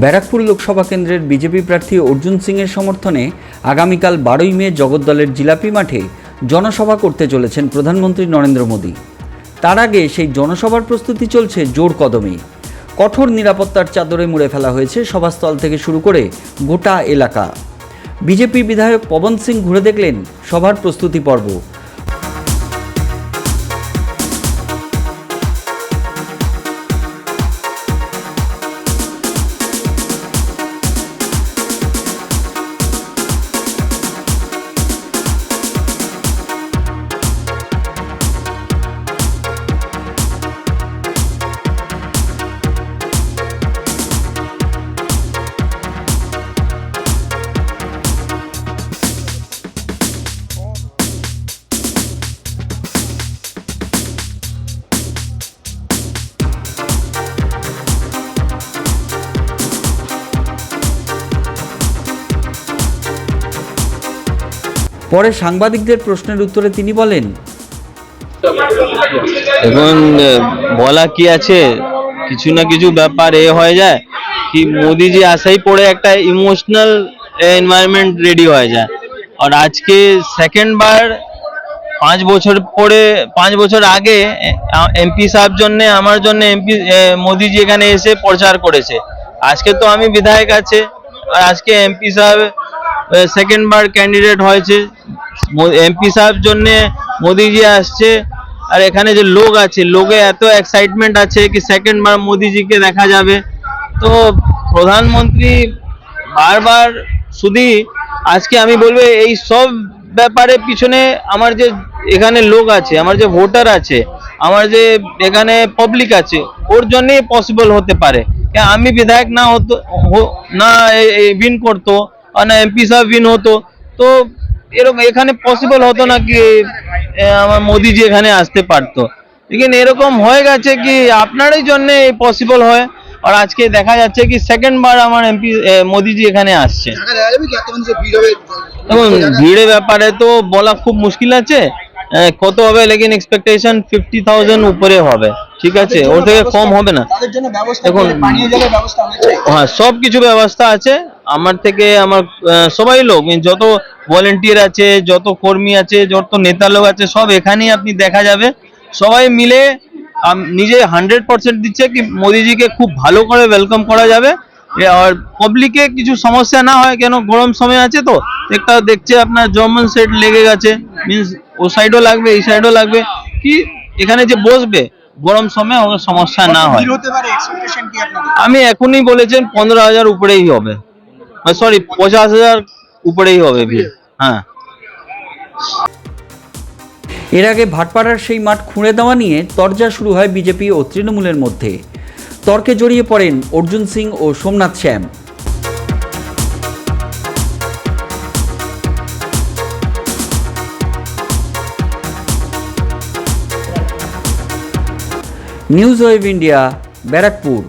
ব্যারাকপুর লোকসভা কেন্দ্রের বিজেপি প্রার্থী অর্জুন সিংয়ের সমর্থনে আগামীকাল বারোই মে জগদ্দলের জিলাপি মাঠে জনসভা করতে চলেছেন প্রধানমন্ত্রী নরেন্দ্র মোদী। তার আগে সেই জনসভার প্রস্তুতি চলছে জোর কদমে। কঠোর নিরাপত্তার চাদরে মুড়ে ফেলা হয়েছে সভাস্থল থেকে শুরু করে গোটা এলাকা। বিজেপি বিধায়ক পবন সিং ঘুরে দেখলেন সভার প্রস্তুতি পর্ব। পরে সাংবাদিকদের প্রশ্নের উত্তরে তিনি বলেন, এখন বলা কি আছে? কিছু না কিছু ব্যাপার এ হয়ে যায় কি মোদিজি আসাই পড়ে একটা ইমোশনাল এনভায়রনমেন্ট রেডি হয়ে যায়। আর আজকে সেকেন্ড বার পাঁচ বছর পরে, পাঁচ বছর আগে এমপি সাহেব জন্য, আমার জন্য এমপি মোদিজি এখানে এসে প্রচার করেছে। আজকে তো আমি বিধায়ক আছে, আর আজকে এমপি সাহেব সেকেন্ড বার ক্যান্ডিডেট হয়েছে। এমপি সাহেব জন্য মোদিজি আসছে। আর এখানে যে লোক আছে, লোকে এত এক্সাইটমেন্ট আছে কি সেকেন্ড বার মোদিজিকে দেখা যাবে। তো প্রধানমন্ত্রী বারবার শুধু আজকে আমি বলব, এই সব ব্যাপারে পিছনে আমার যে এখানে লোক আছে, আমার যে ভোটার আছে, আমার যে এখানে পাবলিক আছে, ওর জন্যই পসিবল হতে পারে। আমি বিধায়ক না হতো না উইন করতো না এমপি সাহেব উইন হতো। তো এরকম এখানে পসিবল হতো না কি আমার মোদিজি এখানে আসতে পারতো। লেকিন এরকম হয়ে গেছে কি আপনারই জন্য পসিবল হয়। আর আজকে দেখা যাচ্ছে কি সেকেন্ড বার আমার এমপি মোদিজি এখানে আসছে। টাকা দেখা যাবে কি? এত মানুষের ভিড় হবে এবং ভিড়ের ব্যাপারে তো বলা খুব মুশকিল আছে। কত হবে? লেকিন এক্সপেকটেশন ফিফটি থাউজেন্ড উপরে হবে। ঠিক আছে? ওর থেকে কম হবে না। দেখুন, হ্যাঁ সব কিছু ব্যবস্থা আছে। আমার থেকে আমার সবাই লোক মানে যত ভলেন্টিয়ার আছে যত কর্মী আছে যত নেতা লোক আছে সব এখানেই আপনি দেখা যাবে। সবাই মিলে নিজে হান্ড্রেড পার্সেন্ট দিচ্ছে কি মোদিজিকে খুব ভালো করে ওয়েলকাম করা যাবে। আর পাবলিকে কিছু সমস্যা না হয় কেন গরম সময় আছে তো? একটা দেখছে আপনার জর্মান সেট লেগে গেছে মিন্স ও সাইডও লাগবে এই সাইডও লাগবে। কি এখানে যে বসবে গরম সময় ওর সমস্যা না হয়। আমি এখনই বলেছেন পনেরো হাজার উপরেই হবে। সরি পঞ্চাশ হাজার উপরেই হবে ভিড় হ্যাঁ। এর আগে ভাটপাড়ার সেই মাঠ খুঁড়ে দেওয়া নিয়ে তরজা শুরু হয় বিজেপি ও তৃণমূলের মধ্যে। তর্কে জড়িয়ে পড়েন অর্জুন সিং ও Somnath Shyam. News wave India Barrackpore.